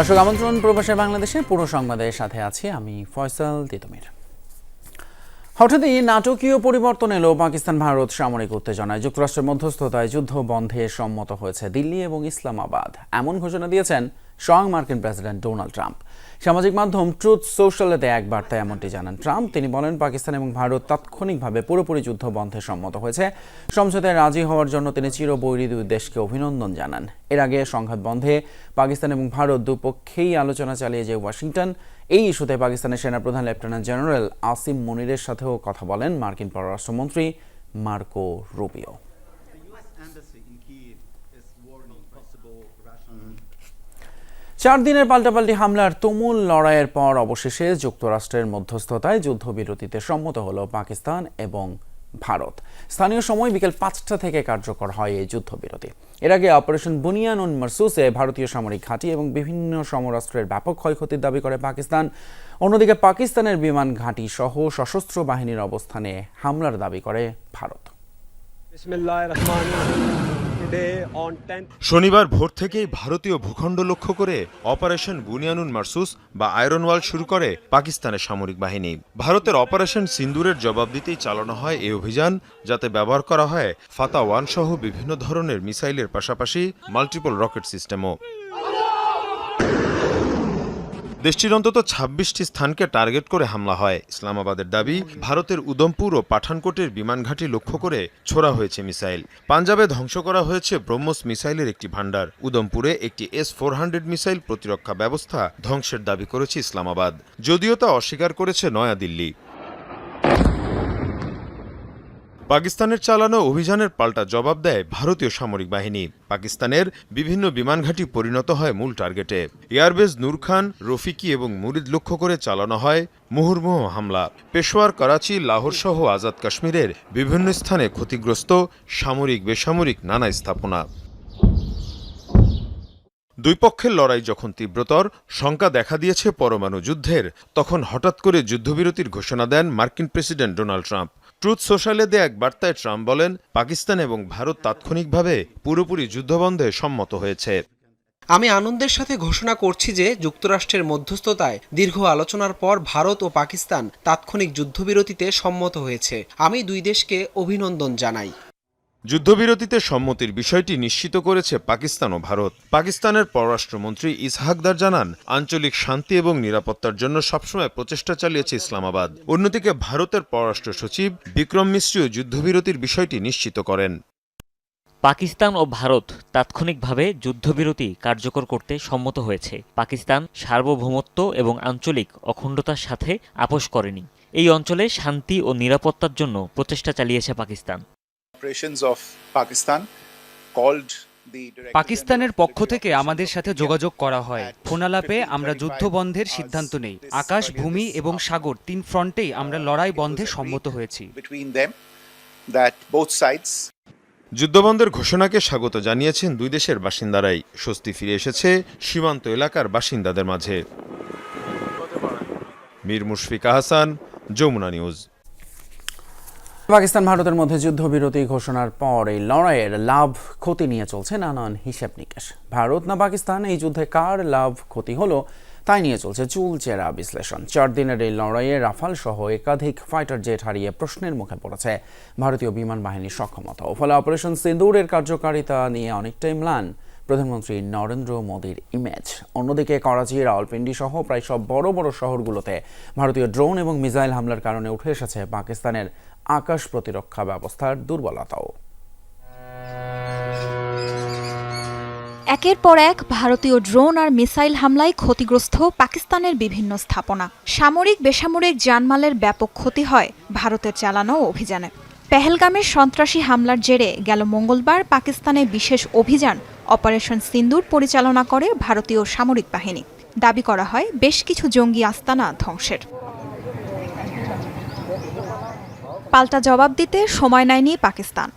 দর্শক, আমন্ত্রণ প্রবাসে বাংলাদেশে পুরো সংবাদের সাথে আছি আমি ফয়সাল তিতমির। হঠাৎই নাটকীয় পরিবর্তন এলো পাকিস্তান ভারত সামরিক উত্তেজনায়। যুক্তরাষ্ট্রের মধ্যস্থতায় যুদ্ধ বন্ধে সম্মত হয়েছে দিল্লি এবং ইসলামাবাদ। এমন ঘোষণা দিয়েছেন স্বয়ং মার্কিন প্রেসিডেন্ট ডোনাল্ড ট্রাম্প। সামাজিক মাধ্যম ট্রুথ সোশ্যালেতে এক বার্তায় এমনটি জানান। ট্রাম্প, তিনি বলেন, পাকিস্তান এবং ভারত তাৎক্ষণিকভাবে পুরোপুরি যুদ্ধ বন্ধে সম্মত হয়েছে। সমঝোতায় রাজি হওয়ার জন্য তিনি চিরবৈরী দুই দেশকে অভিনন্দন জানান। এর আগে সংঘাত বন্ধে পাকিস্তান এবং ভারত দুপক্ষেই আলোচনা চালিয়ে যে ওয়াশিংটন। এই ইস্যুতে পাকিস্তানের সেনাপ্রধান লেফটেন্যান্ট জেনারেল আসিম মনিরের সাথেও কথা বলেন মার্কিন পররাষ্ট্রমন্ত্রী মার্কো রুবিও চার দিনের পাল্টাপাল্টি হামলার তুমুল লড়াইয়ের পর অবশেষে যুক্তরাষ্ট্রের মধ্যস্থতায় যুদ্ধবিরতিতে সম্মত হল পাকিস্তান এবং ভারত। স্থানীয় সময় বিকেল পাঁচটা থেকে কার্যকর হয় এই যুদ্ধবিরতি। এর আগে অপারেশন বুনিয়ানুন মারসুসে ভারতীয় সামরিক ঘাঁটি এবং বিভিন্ন সমরাস্ত্রের ব্যাপক ক্ষয়ক্ষতির দাবি করে পাকিস্তান। অন্যদিকে পাকিস্তানের বিমান ঘাঁটি সহ সশস্ত্র বাহিনীর অবস্থানে হামলার দাবি করে ভারত। Today on 10th শনিবার ভোর থেকেই ভারতীয় ভূখণ্ড লক্ষ্য করে অপারেশন বুনিয়ানুন মার্সুস বা আয়রন ওয়াল শুরু করে পাকিস্তানের সামরিক বাহিনী। ভারতের অপারেশন সিন্দুরের জবাব দিতেই চালানো হয় এই অভিযান, যাতে ব্যবহার করা হয় ফাতা ওয়ান সহ বিভিন্ন ধরনের মিসাইলের পাশাপাশি মাল্টিপল রকেট সিস্টেমও। দেশটির অন্তত ছাব্বিশটি স্থানকে টার্গেট করে হামলা হয়। ইসলামাবাদের দাবি, ভারতের উদমপুর ও পাঠানকোটের বিমানঘাঁটি লক্ষ্য করে ছোড়া হয়েছে মিসাইল। পাঞ্জাবে ধ্বংস করা হয়েছে ব্রহ্মস মিসাইলের একটি ভাণ্ডার। উদমপুরে একটি এস ফোর হান্ড্রেড মিসাইল প্রতিরক্ষা ব্যবস্থা ধ্বংসের দাবি করেছে ইসলামাবাদ। যদিও তা অস্বীকার করেছে নয়াদিল্লি। পাকিস্তানের চালানো অভিযানের পাল্টা জবাব দেয় ভারতীয় সামরিক বাহিনী। পাকিস্তানের বিভিন্ন বিমানঘাঁটি পরিণত হয় মূল টার্গেটে। এয়ারবেজ নূর খান, রফিকি এবং মুরিদ লক্ষ্য করে চালানো হয় মুহুর্মুহ হামলা। পেশোয়ার করাচি, লাহোর সহ আজাদ কাশ্মীরের বিভিন্ন স্থানে ক্ষতিগ্রস্ত সামরিক, বেসামরিক নানা স্থাপনা। দুই পক্ষের লড়াই যখন তীব্রতর, শঙ্কা দেখা দিয়েছে পরমাণু যুদ্ধের। তখন হঠাৎ করে যুদ্ধবিরতির ঘোষণা দেন মার্কিন প্রেসিডেন্ট ডোনাল্ড ট্রাম্প। ট্রুথ সোশ্যালে দেয়া এক বার্তায় ট্রাম্প বলেন, পাকিস্তান এবং ভারত তাৎক্ষণিকভাবে পুরোপুরি যুদ্ধবন্ধে সম্মত হয়েছে। আমি আনন্দের সাথে ঘোষণা করছি যে যুক্তরাষ্ট্রের মধ্যস্থতায় দীর্ঘ আলোচনার পর ভারত ও পাকিস্তান তাৎক্ষণিক যুদ্ধবিরতিতে সম্মত হয়েছে। আমি দুই দেশকে অভিনন্দন জানাই। যুদ্ধবিরতিতে সম্মতির বিষয়টি নিশ্চিত করেছে পাকিস্তান ও ভারত। পাকিস্তানের পররাষ্ট্রমন্ত্রী ইসহাকদার জানান, আঞ্চলিক শান্তি এবং নিরাপত্তার জন্য সবসময় প্রচেষ্টা চালিয়েছে ইসলামাবাদ। অন্যদিকে ভারতের পররাষ্ট্র সচিব বিক্রম মিশ্রিও যুদ্ধবিরতির বিষয়টি নিশ্চিত করেন। পাকিস্তান ও ভারত তাৎক্ষণিকভাবে যুদ্ধবিরতি কার্যকর করতে সম্মত হয়েছে। পাকিস্তান সার্বভৌমত্ব এবং আঞ্চলিক অখণ্ডতার সাথে আপোষ করেনি। এই অঞ্চলে শান্তি ও নিরাপত্তার জন্য প্রচেষ্টা চালিয়েছে Pakistan. Operations of Pakistan called the Director পাকিস্তানের পক্ষ থেকে আমাদের সাথে যোগাযোগ করা হয়। ফোনালাপে আমরা যুদ্ধ বন্ধের সিদ্ধান্ত নেই। আকাশ ভূমি এবং সাগর তিন ফ্রন্টেই আমরা লড়াই বন্ধে সম্মত হয়েছি। between them that both sides যুদ্ধবন্ধের ঘোষণাকে স্বাগত জানিয়েছেন দুই দেশের বাসিন্দারাই। স্বস্তি ফিরে এসেছে সীমান্ত এলাকার বাসিন্দাদের মাঝে। মীর মুশফিকা আহসান যমুনা নিউজ। পাকিস্তান ভারতের মধ্যে যুদ্ধবিরতি ঘোষণার পর এই লড়াইয়ের লাভ ক্ষতি নিয়ে চলছে নানান হিসেব নিকেশ। ভারত না পাকিস্তান, এই যুদ্ধে কার লাভ ক্ষতি হলো তাই নিয়ে চলছে চুলচেরা বিশ্লেষণ। চার দিনের এই লড়াইয়ে রাফাল সহ একাধিক ফাইটার জেট হারিয়ে প্রশ্নের মুখে পড়েছে। ভারতীয় বিমান বাহিনীর সক্ষমতা। ফলে অপারেশন সিন্দুরের কার্যকারিতা নিয়ে অনেকটাই ম্লান। প্রধানমন্ত্রী নরেন্দ্র মোদীর ইমেজ। অন্যদিকে করাচি, রাওয়ালপিন্ডি সহ প্রায় সব বড় বড় শহরগুলোতে ভারতীয় ড্রোন এবং মিসাইল হামলার কারণে উঠে এসেছে পাকিস্তানের আকাশ প্রতিরক্ষা ব্যবস্থার দুর্বলতাও। একের পর এক ভারতীয় ড্রোন আর মিসাইল হামলায় ক্ষতিগ্রস্ত পাকিস্তানের বিভিন্ন স্থাপনা। সামরিক, বেসামরিক জানমালের ব্যাপক ক্ষতি হয় ভারতের চালানো অভিযানে। পেহেলগামের সন্ত্রাসী হামলার জেরে গেল মঙ্গলবার পাকিস্তানে বিশেষ অভিযান, অপারেশন সিন্দুর পরিচালনা করে ভারতীয় সামরিক বাহিনী। দাবি করা হয়, বেশ কিছু জঙ্গি আস্তানা ধ্বংসের। পাল্টা জবাব দিতে সময় নেয়নি পাকিস্তান।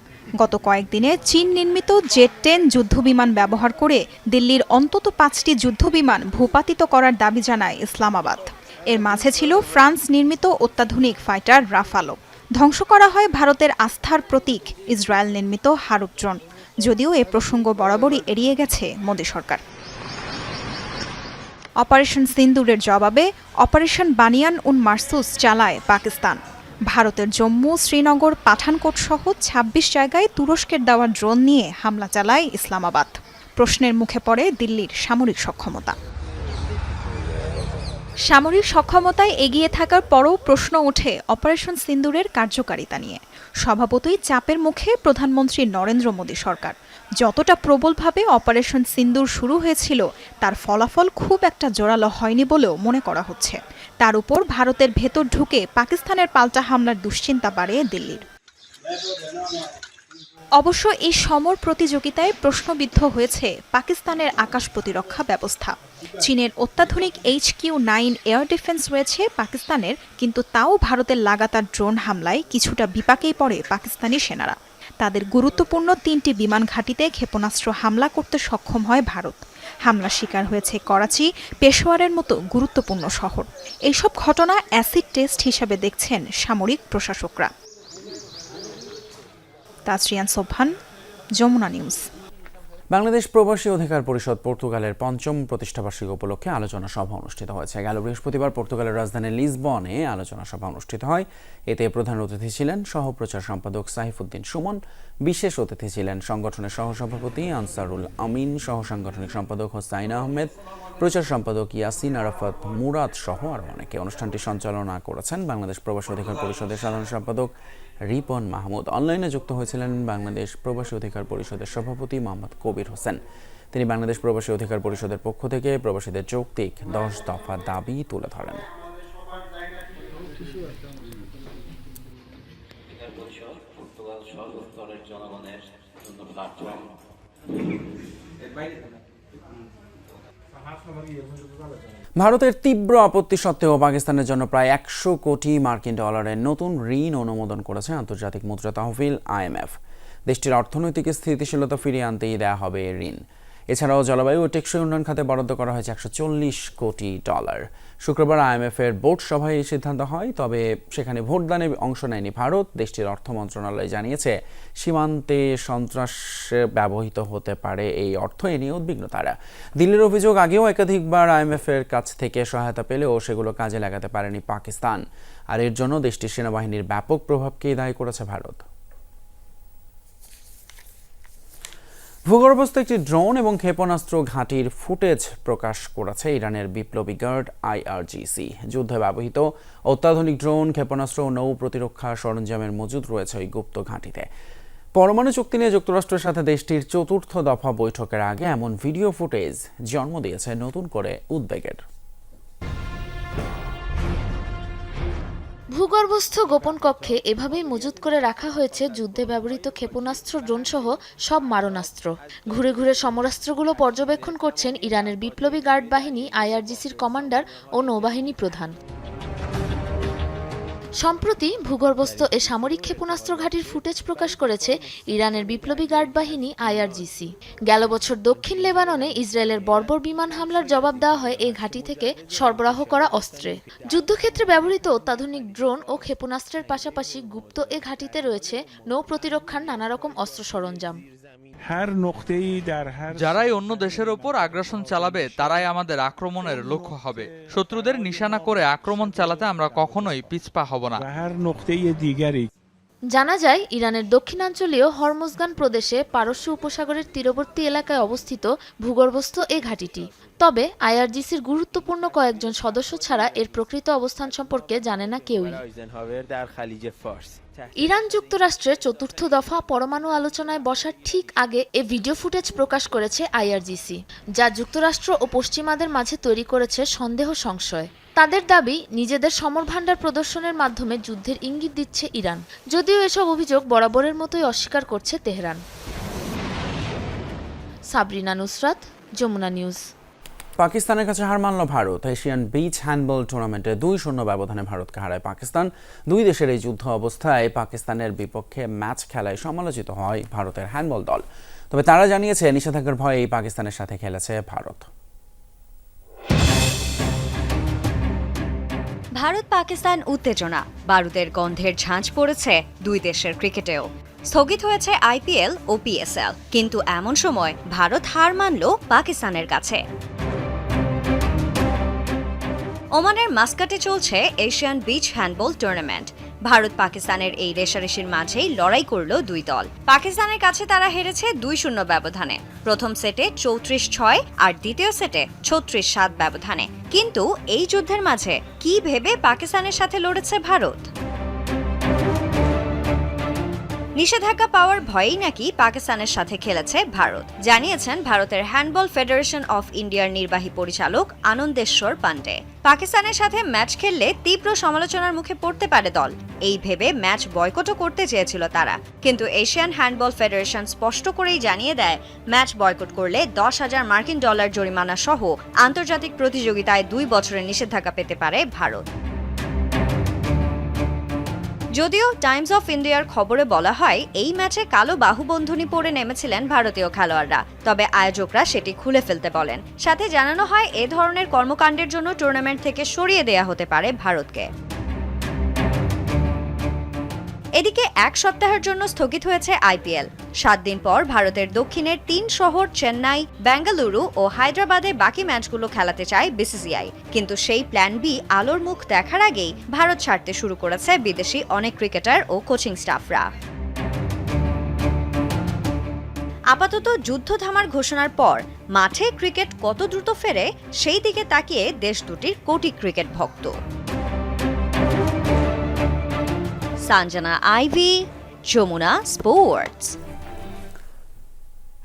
গত কয়েকদিনে চীন নির্মিত জেট টেন যুদ্ধবিমান ব্যবহার করে দিল্লির অন্তত পাঁচটি যুদ্ধবিমান ভূপাতিত করার দাবি জানায় ইসলামাবাদ। এর মাঝে ছিল ফ্রান্স নির্মিত অত্যাধুনিক ফাইটার রাফালো। ধ্বংস করা হয় ভারতের আস্থার প্রতীক, ইসরায়েল নির্মিত হারুপড্রোন যদিও এ প্রসঙ্গ বরাবরই এড়িয়ে গেছে মোদী সরকার। অপারেশন সিন্দুরের জবাবে অপারেশন বানিয়ান উন মারসুস চালায় পাকিস্তান। ভারতের জম্মু শ্রীনগর পাঠানকোট সহ ২৬ জায়গায় তুরস্কের দেওয়া ড্রোন নিয়ে হামলা চালায় ইসলামাবাদ। প্রশ্নের মুখে পড়ে দিল্লির সামরিক সক্ষমতা। সামরিক সক্ষমতায় এগিয়ে থাকার পরও প্রশ্ন ওঠে অপারেশন সিন্দুরের কার্যকারিতা নিয়ে। স্বভাবতই চাপের মুখে প্রধানমন্ত্রী নরেন্দ্র মোদী সরকার। যতটা প্রবলভাবে অপারেশন সিন্দুর শুরু হয়েছিল, তার ফলাফল খুব একটা জোরালো হয়নি বলেও মনে করা হচ্ছে। তার উপর ভারতের ভেতর ঢুকে পাকিস্তানের পাল্টা হামলার দুশ্চিন্তা বাড়ে দিল্লির। অবশ্য এই সমর প্রতিযোগিতায় প্রশ্নবিদ্ধ হয়েছে পাকিস্তানের আকাশ প্রতিরক্ষা ব্যবস্থা। চীনের অত্যাধুনিক H Q nine air defence রয়েছে পাকিস্তানের, কিন্তু তাও ভারতের লাগাতার ড্রোন হামলায় কিছুটা বিপাকেই পড়ে পাকিস্তানি সেনারা। তাদের গুরুত্বপূর্ণ তিনটি বিমান ঘাঁটিতে ক্ষেপণাস্ত্র হামলা করতে সক্ষম হয় ভারত। হামলার শিকার হয়েছে করাচি পেশোয়ারের মতো গুরুত্বপূর্ণ শহর। এইসব ঘটনা অ্যাসিড টেস্ট হিসাবে দেখছেন সামরিক প্রশাসকরা। তাজরিয়ান সোভান যমুনা নিউজ। বাংলাদেশ প্রবাসী অধিকার পরিষদ পর্তুগালের পঞ্চম প্রতিষ্ঠাবার্ষিকী উপলক্ষে আলোচনা সভা অনুষ্ঠিত হয়েছে। গেল বৃহস্পতিবার পর্তুগালের রাজধানী লিসবনে আলোচনা সভা অনুষ্ঠিত হয়। এতে প্রধান অতিথি ছিলেন সহপ্রচার সম্পাদক সাইফুদ্দিন সুমন, বিশেষ অতিথি ছিলেন সংগঠনের সহসভাপতি আনসারুল আমিন সহ সাংগঠনিক সম্পাদক হোসাইন আহমেদ, প্রচার সম্পাদক ইয়াসিন আরাফাত মুরাদ সহ আরও অনেকে। অনুষ্ঠানটি সঞ্চালনা করেছেন বাংলাদেশ প্রবাসী অধিকার পরিষদের সাধারণ সম্পাদক রিপন মাহমুদ। অনলাইনে যুক্ত হয়েছিলেন বাংলাদেশ প্রবাসী অধিকার পরিষদের সভাপতি মোহাম্মদ কবির হোসেন। তিনি বাংলাদেশ প্রবাসী অধিকার পরিষদের পক্ষ থেকে প্রবাসীদের যৌক্তিক দশ দফা দাবি তুলে ধরেন। ভারতের তীব্র আপত্তি সত্ত্বেও পাকিস্তানের জন্য প্রায় একশো কোটি মার্কিন ডলারের নতুন ঋণ অনুমোদন করেছে আন্তর্জাতিক মুদ্রা তহবিল আইএমএফ। দেশটির অর্থনৈতিক স্থিতিশীলতা ফিরিয়ে আনতেই দেয়া হবে ঋণ। এছাড়াও জলবায়ু ও টেকসই উন্নয়ন খাতে বরাদ্দ করা হয়েছে একশো চল্লিশ কোটি ডলার। শুক্রবার আইএমএফ এর বোর্ড সভায় এই সিদ্ধান্ত হয়, তবে সেখানে ভোটদানে অংশ নেয়নি ভারত, দেশটির অর্থ মন্ত্রণালয় জানিয়েছে। সীমান্তে সন্ত্রাসে ব্যবহৃত হতে পারে এই অর্থ, এ নিয়ে উদ্বিগ্ন তারা। দিল্লির অভিযোগ আগেও একাধিকবার আইএমএফ এর কাছ থেকে সহায়তা পেলেও সেগুলো কাজে লাগাতে পারেনি পাকিস্তান। আর এর জন্য দেশটির সেনাবাহিনীর ব্যাপক প্রভাবকেই দায়ী করেছে ভারত। ভূগর্ভস্থ একটি ড্রোন এবং ক্ষেপণাস্ত্র ঘাঁটির ফুটেজ প্রকাশ করেছে ইরানের বিপ্লবী গার্ড আইআরজিসি। যুদ্ধে ব্যবহৃত অত্যাধুনিক ড্রোন, ক্ষেপণাস্ত্র ও নৌ প্রতিরক্ষা সরঞ্জামের মজুদ রয়েছে ওই গুপ্ত ঘাঁটিতে। পরমাণু চুক্তি নিয়ে যুক্তরাষ্ট্রের সাথে দেশটির চতুর্থ দফা বৈঠকের আগে এমন ভিডিও ফুটেজ জন্ম দিয়েছে নতুন করে উদ্বেগের। ভূগর্ভস্থ গোপন কক্ষে এভাবেই মজুত করে রাখা হয়েছে যুদ্ধে ব্যবহৃত ক্ষেপণাস্ত্র, ড্রোনসহ সব মারণাস্ত্র। ঘুরে ঘুরে সমরাস্ত্রগুলো পর্যবেক্ষণ করছেন ইরানের বিপ্লবী গার্ড বাহিনী, আইআরজিসির কমান্ডার ও নৌবাহিনী প্রধান। সম্প্রতি ভূগর্ভস্থ এ সামরিক ক্ষেপণাস্ত্র ঘাঁটির ফুটেজ প্রকাশ করেছে ইরানের বিপ্লবী গার্ড বাহিনী আইআরজিসি। গেল বছর দক্ষিণ লেবাননে ইসরায়েলের বর্বর বিমান হামলার জবাব দেওয়া হয় এই ঘাঁটি থেকে সরবরাহ করা অস্ত্রে। যুদ্ধক্ষেত্রে ব্যবহৃত অত্যাধুনিক ড্রোন ও ক্ষেপণাস্ত্রের পাশাপাশি গুপ্ত এ ঘাঁটিতে রয়েছে নৌ প্রতিরক্ষার নানা রকম অস্ত্র সরঞ্জাম। যারাই অন্য দেশের ওপর আগ্রাসন চালাবে তারাই আমাদের আক্রমণের লক্ষ্য হবে। শত্রুদের নিশানা করে আক্রমণ চালাতে আমরা কখনোই পিছপা হব না। জানা যায় ইরানের দক্ষিণাঞ্চলীয় হরমোজগান প্রদেশে পারস্য উপসাগরের তীরবর্তী এলাকায় অবস্থিত ভূগর্ভস্থ এ ঘাঁটিটি। তবে আইআরজিসির গুরুত্বপূর্ণ কয়েকজন সদস্য ছাড়া এর প্রকৃত অবস্থান সম্পর্কে জানে না কেউই। ইরান যুক্তরাষ্ট্রের চতুর্থ দফা পরমাণু আলোচনায় বসার ঠিক আগে এ ভিডিও ফুটেজ প্রকাশ করেছে আইআরজিসি, যা যুক্তরাষ্ট্র ও পশ্চিমাদের মাঝে তৈরি করেছে সন্দেহ সংশয়। তাদের দাবি, নিজেদের সমরভাণ্ডার প্রদর্শনের মাধ্যমে যুদ্ধের ইঙ্গিত দিচ্ছে ইরান, যদিও এসব অভিযোগ বরাবরের মতোই অস্বীকার করছে তেহরান। সাবরিনা নুসরাত, যমুনা নিউজ। পাকিস্তানের কাছে হার মানল ভারত। এশিয়ান বিচ হ্যান্ডবল টুর্নামেন্টে দুই শূন্য ব্যবধানে ভারতকে হারায় পাকিস্তান। দুই দেশের এই যুদ্ধ অবস্থায় পাকিস্তানের বিপক্ষে ম্যাচ খেলায় সমালোচিত হয় ভারতের হ্যান্ডবল দল। তবে তারা জানিয়েছে, নিষেধাজ্ঞার ভয়ে পাকিস্তানের সাথে খেলেছে ভারত। ভারত, পাকিস্তান উত্তেজনা। বারুদের গন্ধের ঝাঁঝ পড়েছে দুই দেশের ক্রিকেটেও। স্থগিত হয়েছে আইপিএল ও পিএসএল। কিন্তু এমন সময় ভারত হার মানল পাকিস্তানের কাছে। ওমানের মাস্কাটে চলছে Asian beach handball tournament. Bharat পাকিস্তানের এই রেশারেশির মাঝেই লড়াই করল দুই দল। পাকিস্তানের কাছে তারা হেরেছে দুই শূন্য ব্যবধানে। প্রথম সেটে চৌত্রিশ ছয় আর দ্বিতীয় সেটে ছত্রিশ সাত ব্যবধানে। কিন্তু এই যুদ্ধের মাঝে কি ভেবে পাকিস্তানের সাথে লড়েছে ভারত? নিষেধাজ্ঞা পাওয়ার ভয়েই নাকি পাকিস্তানের সাথে খেলেছে ভারত। জানিয়েছেন ভারতের হ্যান্ডবল ফেডারেশন অফ ইন্ডিয়ার নির্বাহী পরিচালক আনন্দেশ্বর পান্ডে। পাকিস্তানের সাথে ম্যাচ খেললে তীব্র সমালোচনার মুখে পড়তে পারে দল। এই ভেবে ম্যাচ বয়কটও করতে চেয়েছিল তারা। কিন্তু এশিয়ান হ্যান্ডবল ফেডারেশন স্পষ্ট করেই জানিয়ে দেয়, ম্যাচ বয়কট করলে দশ হাজার মার্কিন ডলার জরিমানা সহ আন্তর্জাতিক প্রতিযোগিতায় দুই বছরের নিষেধাজ্ঞা পেতে পারে ভারত। যদিও টাইমস অফ ইন্ডিয়ার খবরে বলা হয়, এই ম্যাচে কালো বাহুবন্ধনী পরে নেমেছিলেন ভারতীয় খেলোয়াড়রা। তবে আয়োজকরা সেটি খুলে ফেলতে বলেন। সাথে জানানো হয়, এ ধরনের কর্মকাণ্ডের জন্য টুর্নামেন্ট থেকে সরিয়ে দেয়া হতে পারে ভারতকে। এদিকে এক সপ্তাহের জন্য স্থগিত হয়েছে আইপিএল। সাত দিন পর ভারতের দক্ষিণের তিন শহর চেন্নাই, বেঙ্গালুরু ও হায়দ্রাবাদে বাকি ম্যাচগুলো খেলাতে চায় বিসিসিআই। কিন্তু সেই প্ল্যান বি আলোর মুখ দেখার আগেই ভারত ছাড়তে শুরু করেছে বিদেশি অনেক ক্রিকেটার ও কোচিং স্টাফরা। আপাতত যুদ্ধ থামার ঘোষণার পর মাঠে ক্রিকেট কত দ্রুত ফেরে, সেই দিকে তাকিয়ে দেশ দুটির কোটি ক্রিকেট ভক্ত। সানজানা আইভি যমুনা স্পোর্টস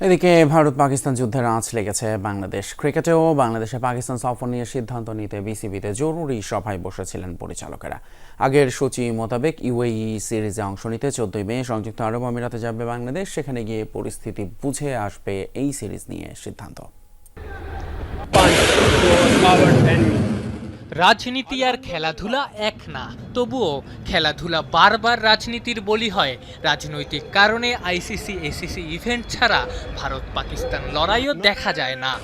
এদিকে ভারত পাকিস্তান যুদ্ধের আঁচ লেগেছে বাংলাদেশ ক্রিকেটেও। বাংলাদেশে পাকিস্তান সফর নিয়ে সিদ্ধান্ত নিতে বিসিবিতে জরুরি সভায় বসেছিলেন পরিচালকেরা। আগের সূচি মোতাবেক ইউএই সিরিজে অংশ নিতে চোদ্দই মে সংযুক্ত আরব আমিরাতে যাবে বাংলাদেশ। সেখানে গিয়ে পরিস্থিতি বুঝে আসবে এই সিরিজ নিয়ে সিদ্ধান্ত। রাজনীতি আর খেলাধুলা এক না। তবুও খেলাধুলা বারবার রাজনীতির বলি হয়। রাজনৈতিক কারণে আইসিসি, এসিসি ইভেন্ট ছাড়া ভারত পাকিস্তান লড়াইও দেখা যায় না।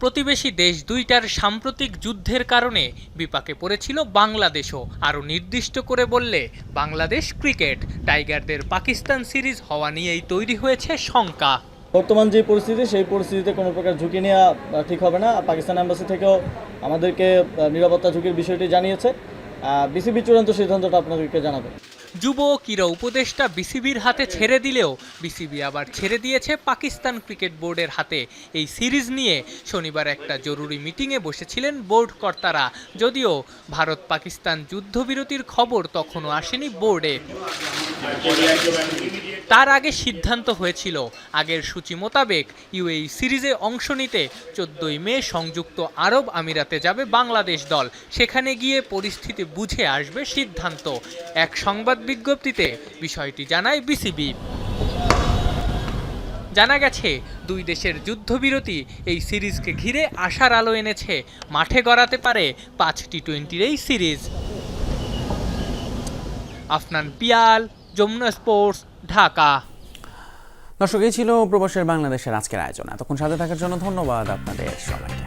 প্রতিবেশী দেশ দুইটার সাম্প্রতিক যুদ্ধের কারণে বিপাকে পড়েছিল বাংলাদেশও। আরও নির্দিষ্ট করে বললে, বাংলাদেশ ক্রিকেট, টাইগারদের পাকিস্তান সিরিজ হওয়া নিয়েই তৈরি হয়েছে শঙ্কা। বর্তমান যে পরিস্থিতি, সেই পরিস্থিতিতে কোনো প্রকার ঝুঁকি নেওয়া ঠিক হবে না। পাকিস্তান অ্যাম্বাসি থেকেও আমাদেরকে নিরাপত্তা ঝুঁকির বিষয়টি জানিয়েছে। বিসিবি চূড়ান্ত সিদ্ধান্তটা আপনাদেরকে জানাবে। যুব ও ক্রীড়া উপদেষ্টা বিসিবির হাতে ছেড়ে দিলেও বিসিবি আবার ছেড়ে দিয়েছে পাকিস্তান ক্রিকেট বোর্ডের হাতে। এই সিরিজ নিয়ে শনিবার একটা জরুরি মিটিংয়ে বসেছিলেন বোর্ড কর্তারা। যদিও ভারত পাকিস্তান যুদ্ধবিরতির খবর তখনও আসেনি বোর্ডে। তার আগে সিদ্ধান্ত হয়েছিল। আগের সূচি মোতাবেক ইউএই সিরিজে অংশ নিতে চোদ্দই মে সংযুক্ত আরব আমিরাতে যাবে বাংলাদেশ দল। সেখানে গিয়ে পরিস্থিতি বুঝে আসবে সিদ্ধান্ত। এক সংবাদ বিজ্ঞপ্তিতে বিষয়টি জানায় বিসিবি। জানা গেছে, দুই দেশের যুদ্ধবিরতি এই সিরিজকে ঘিরে আশার আলো এনেছে। মাঠে গড়াতে পারে পাঁচ টি টোয়েন্টির এই সিরিজ। আফনান পিয়াল, যমুনা স্পোর্টস, ঢাকা। দর্শক, এই ছিল প্রবাসের বাংলাদেশের আজকের আয়োজন। এতক্ষণ সাথে থাকার জন্য ধন্যবাদ আপনাদের সবাইকে।